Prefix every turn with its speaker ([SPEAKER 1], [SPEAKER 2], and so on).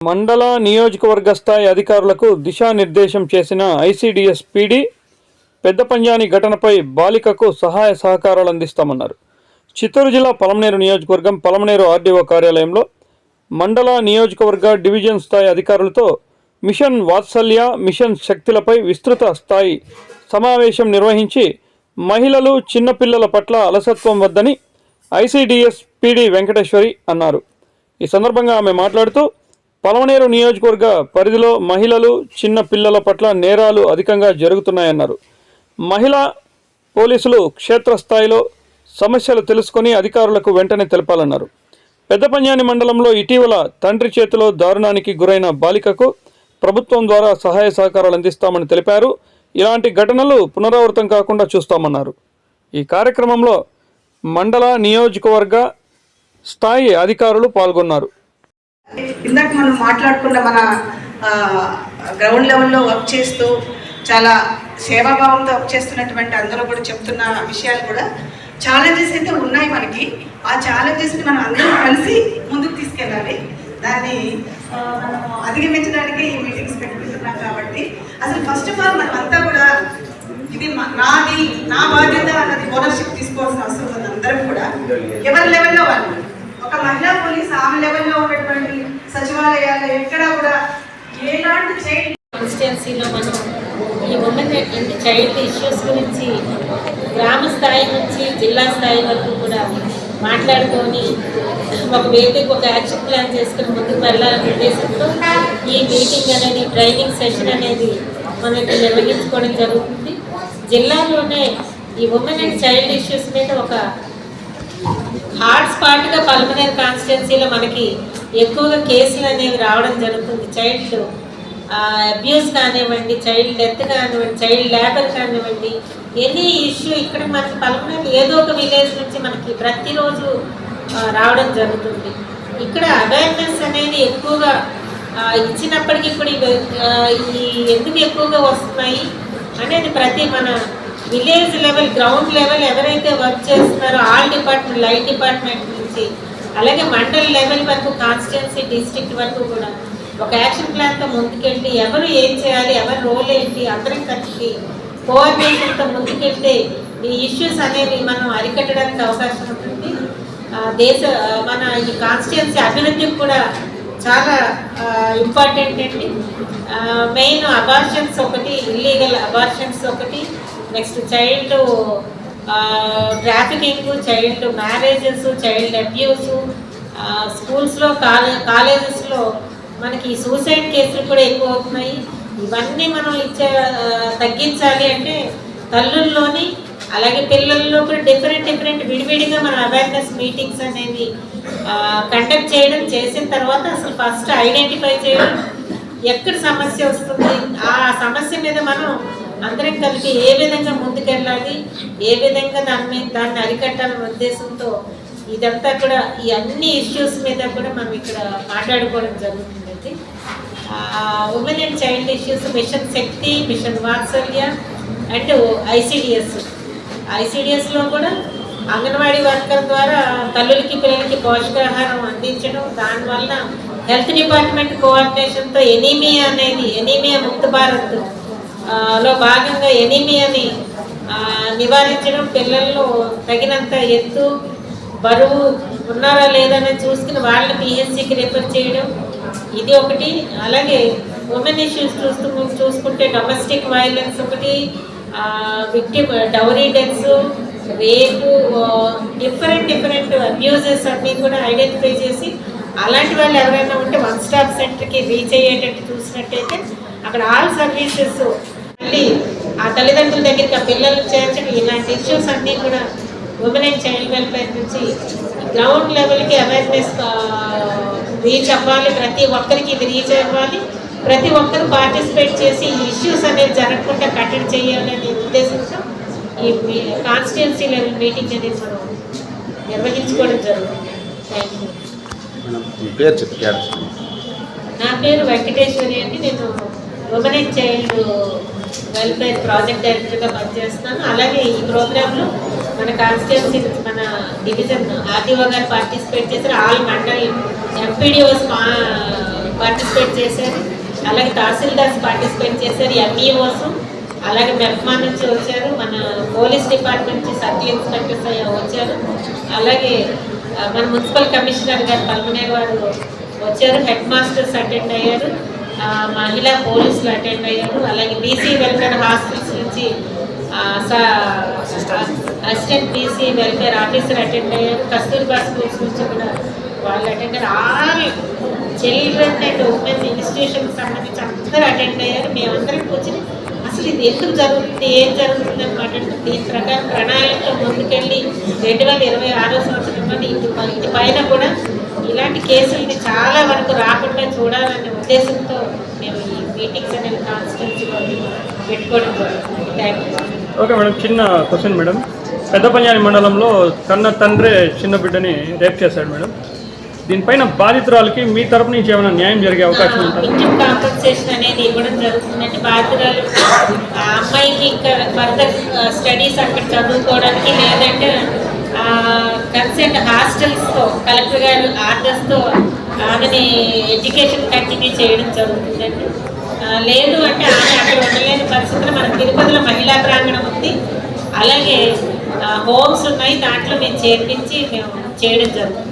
[SPEAKER 1] మండల నియోజకవర్గ స్థాయి అధికారులకు దిశానిర్దేశం చేసిన ఐసీడీఎస్ పీడీ పెద్ద పంజాని ఘటనపై బాలికకు సహాయ సహకారాలు అందిస్తామన్నారు. చిత్తూరు జిల్లా పలమనేరు నియోజకవర్గం పలమనేరు ఆర్డీఓ కార్యాలయంలో మండల నియోజకవర్గ డివిజన్ స్థాయి అధికారులతో మిషన్ వాత్సల్య మిషన్ శక్తులపై విస్తృత స్థాయి సమావేశం నిర్వహించి మహిళలు చిన్నపిల్లల పట్ల అలసత్వం వద్దని ఐసీడీఎస్ పీడీ వెంకటేశ్వరి అన్నారు. ఈ సందర్భంగా ఆమె మాట్లాడుతూ పలమనేరు నియోజకవర్గ పరిధిలో మహిళలు చిన్న పిల్లల పట్ల నేరాలు అధికంగా జరుగుతున్నాయన్నారు. మహిళా పోలీసులు క్షేత్రస్థాయిలో సమస్యలు తెలుసుకొని అధికారులకు వెంటనే తెలపాలన్నారు. పెద్దపంజాని మండలంలో ఇటీవల తండ్రి చేతిలో దారుణానికి గురైన బాలికకు ప్రభుత్వం ద్వారా సహాయ సహకారాలు అందిస్తామని తెలిపారు. ఇలాంటి ఘటనలు పునరావృతం కాకుండా చూస్తామన్నారు. ఈ కార్యక్రమంలో మండల నియోజకవర్గ స్థాయి అధికారులు పాల్గొన్నారు.
[SPEAKER 2] ఇందాక మనం మాట్లాడుకున్న మన గ్రౌండ్ లెవెల్లో వర్క్ చేస్తూ చాలా సేవాభావంతో వర్క్ చేస్తున్నటువంటి అందరూ కూడా చెప్తున్న విషయాలు కూడా ఛాలెంజెస్ అయితే ఉన్నాయి మనకి. ఆ ఛాలెంజెస్ని మనం అందరం కలిసి ముందుకు తీసుకెళ్ళాలి. దాన్ని మనం అధిగమించడానికి ఈ మీటింగ్స్ పెట్టుకుంటున్నాం కాబట్టి అసలు ఫస్ట్ ఆఫ్ ఆల్ మనం అంతా కూడా ఇది నాది నా బాధ్యత అన్నది ఓనర్షిప్ తీసుకోవాల్సిన అవసరం ఉంది అందరం కూడా. ఎవరి లెవెల్లో వాళ్ళు? ఒక మహిళా పోలీస్ ఆమె లెవెల్లో ఉన్నటువంటి సచివాలయాల్లో ఎక్కడా కూడా ఏలాంటి చైల్డ్
[SPEAKER 3] కాన్స్టిట్యున్సీలో మనం ఈ ఉమెన్ అండ్ చైల్డ్ ఇష్యూస్ గురించి గ్రామ స్థాయి నుంచి జిల్లా స్థాయి వరకు కూడా మాట్లాడుకొని ఒక వేదిక ఒక యాక్షన్ ప్లాన్ చేసుకుని ముందుకు వెళ్ళాలనే ఉద్దేశంతో ఈ మీటింగ్ అనేది ట్రైనింగ్ సెషన్ అనేది మనకి నిర్వహించుకోవడం జరుగుతుంది. జిల్లాలోనే ఈ ఉమెన్ అండ్ చైల్డ్ ఇష్యూస్ మీద ఒక హాట్ స్పాట్గా పల్మనేర్ కాన్స్టిట్యున్సీలో మనకి ఎక్కువగా కేసులు అనేవి రావడం జరుగుతుంది. చైల్డ్ అబ్యూస్ కానివ్వండి చైల్డ్ డెత్ కానివ్వండి చైల్డ్ లేబర్ కానివ్వండి ఎనీ ఇష్యూ ఇక్కడ మనకి పల్మనరీ ఏదో ఒక విలేజ్ నుంచి మనకి ప్రతిరోజు రావడం జరుగుతుంది. ఇక్కడ అవేర్నెస్ అనేది ఎక్కువగా ఇచ్చినప్పటికీ కూడా ఈ ఎందుకు ఎక్కువగా వస్తున్నాయి అనేది ప్రతి మన విలేజ్ లెవెల్ గ్రౌండ్ లెవెల్ ఎవరైతే వర్క్ చేస్తున్నారో ఆల్ డిపార్ట్మెంట్ లైట్ డిపార్ట్మెంట్ నుంచి అలాగే మండల్ లెవెల్ వరకు కాన్స్టిట్యున్సీ డిస్ట్రిక్ట్ వరకు కూడా ఒక యాక్షన్ ప్లాన్తో ముందుకెళ్ళి ఎవరు ఏం చేయాలి ఎవరు రోల్ ఏంటి అందరం కలిసి కోఆర్డినేషన్తో ముందుకెళ్తే ఈ ఇష్యూస్ అనేవి మనం అరికట్టడానికి అవకాశం ఉంటుంది. దేశ మన ఈ కాన్స్టిట్యున్సీ అభివృద్ధికి కూడా చాలా ఇంపార్టెంట్ అండి. మెయిన్ అబార్షన్స్ ఒకటి ఇల్లీగల్ అబార్షన్స్ ఒకటి next child trafficking child marriages child abuse స్కూల్స్లో కాలే కాలేజెస్లో మనకి సూసైడ్ కేసులు కూడా ఎక్కువ అవుతున్నాయి. ఇవన్నీ మనం ఇచ్చే తగ్గించాలి అంటే తల్లుల్లోని అలాగే పిల్లల్లో కూడా డిఫరెంట్ డిఫరెంట్ విడివిడిగా మనం అవేర్నెస్ మీటింగ్స్ అనేవి కండక్ట్ చేయడం చేసిన తర్వాత అసలు ఫస్ట్ ఐడెంటిఫై చేయడం ఎక్కడ సమస్య వస్తుంది? ఆ సమస్య మీద మనం అందరం కలిపి ఏ విధంగా ముందుకెళ్ళాలి ఏ విధంగా దాని మీద దాన్ని అరికట్టాలనే ఉద్దేశంతో ఇదంతా కూడా ఈ అన్ని ఇష్యూస్ మీద కూడా మనం ఇక్కడ మాట్లాడుకోవడం జరుగుతుందండి. Women and child issues mission Shakti mission Vatsalya and ICDS ఐసిడిఎస్లో కూడా అంగన్వాడీ వర్కర్ ద్వారా తల్లులకి పిల్లలకి పోషకాహారం అందించడం దానివల్ల హెల్త్ డిపార్ట్మెంట్ కోఆర్డినేషన్తో ఎనీమియా అనేది ఎనీమియా ముక్త భారత్ లో భాగంగా ఎనీమియాని నివారించడం పిల్లల్లో తగినంత ఎత్తు బరువు ఉన్నారా లేదని చూసుకుని వాళ్ళని పిహెచ్సికి రిఫర్ చేయడం. ఇది ఒకటి. అలాగే ఉమెన్ ఇష్యూస్ చూస్తూ చూసుకుంటే డొమెస్టిక్ వైలెన్స్ ఒకటి విక్టిమ్ డౌరీ డెత్స్ రేపు డిఫరెంట్ డిఫరెంట్ అబ్యూజెస్ అన్నీ కూడా ఐడెంటిఫై చేసి అలాంటి వాళ్ళు ఎవరైనా ఉంటే వన్ స్టాప్ సెంటర్కి రీచ్ అయ్యేటట్టు చూసినట్టయితే అక్కడ ఆల్ సర్వీసెస్ మళ్ళీ ఆ తల్లిదండ్రుల దగ్గరికి ఆ పిల్లలు చేర్చడం ఇలాంటి ఇష్యూస్ అన్నీ కూడా ఉమెన్ అండ్ చైల్డ్ వెల్ఫేర్ నుంచి గ్రౌండ్ లెవెల్కి అవేర్నెస్ రీచ్ అవ్వాలి. ప్రతి ఒక్కరికి ఇది రీచ్ అవ్వాలి. ప్రతి ఒక్కరు పార్టిసిపేట్ చేసి ఈ ఇష్యూస్ అనేది జరగకుండా కట్టడి చేయాలనే ఉద్దేశంతో ఈ కాన్స్టిట్యున్సీ లెవెల్ మీటింగ్ అనేది మనం నిర్వహించుకోవడం జరుగుతుంది. థ్యాంక్ యూ
[SPEAKER 4] మీ పేరు చెప్పి
[SPEAKER 3] నా పేరు వెంకటేశ్వరి అండి. నేను women and child welfare project డైరెక్టర్గా పనిచేస్తున్నాను. అలాగే ఈ ప్రోగ్రాంలో మన కాన్స్టిట్యున్సీ మన డివిజన్ ఆర్టీఓ గారు పార్టిసిపేట్ చేశారు. ఆల్ మండల్ ఎంపీడీఓస్ పార్టిసిపేట్ చేశారు. అలాగే తహసీల్దార్స్ పార్టిసిపేట్ చేశారు. ఎంఈఓస్ అలాగే మెప్మా నుంచి వచ్చారు. మన పోలీస్ డిపార్ట్మెంట్ నుంచి సర్కిల్ ఇన్స్పెక్టర్స్ వచ్చారు. అలాగే మన మున్సిపల్ కమిషనర్ గారు పల్మనేరు వారు వచ్చారు హెడ్ మాస్టర్స్ అటెండ్ అయ్యారు మహిళా పోలీసులు అటెండ్ అయ్యారు అలాగే బీసీ వెల్ఫేర్ హాస్టల్స్ నుంచి assistant BC welfare officer attend అయ్యారు కస్తూర్బా స్కూల్స్ నుంచి కూడా వాళ్ళు అటెండ్ అయ్యారు. ఆల్ చిల్డ్రన్ అండ్ ఉమెన్స్ ఇన్స్టిట్యూషన్కి సంబంధించి అందరూ అటెండ్ అయ్యారు. మేమందరం కూర్చుని అసలు ఇది ఎందుకు జరుగుతుంది? ఏం జరుగుతుంది అనమాట దీని ప్రకారం ప్రణాళికలో ముందుకెళ్ళి రెండు వేల ఇరవై ఆరో సంవత్సరంలో ఇది పైన కూడా ఇలాంటి కేసుల్ని చాలా వరకు రాకుండా చూడాలనే ఉద్దేశంతో మేము ఈ మీటింగ్స్ అనేవి కాన్స్టిట్యూన్సీలో పెట్టుకోవడం జరుగుతుంది. థ్యాంక్ యూ
[SPEAKER 1] ఓకే మేడం చిన్న క్వశ్చన్ మేడం. పెద్దపల్లి మండలంలో కన్న తండ్రి చిన్న బిడ్డని రేప్ చేశాడు మేడం. దీనిపైన బాధితురాలకి మీ తరపు నుంచి ఏమైనా న్యాయం జరిగే అవకాశం ఉంటుంది
[SPEAKER 3] కాంపన్సేషన్ అనేది ఇవ్వడం జరుగుతుందంటే బాధితురాలు ఆ అమ్మాయికి ఇంకా ఫర్దర్ స్టడీస్ అక్కడ చదువుకోవడానికి లేదంటే కన్సెంట్ హాస్టల్స్తో కలెక్టర్ గారు ఆర్డర్స్తో ఆమెని ఎడ్యుకేషన్ కంటిన్యూ చేయడం జరుగుతుందండి. లేదు అంటే ఆమె అక్కడ ఉండలేని పరిస్థితులు మన తిరుపతిలో మహిళా ప్రాంగణం ఉంది. అలాగే హోమ్స్ ఉన్నాయి. దాంట్లో మేము చేర్పించి మేము చేయడం జరుగుతుంది.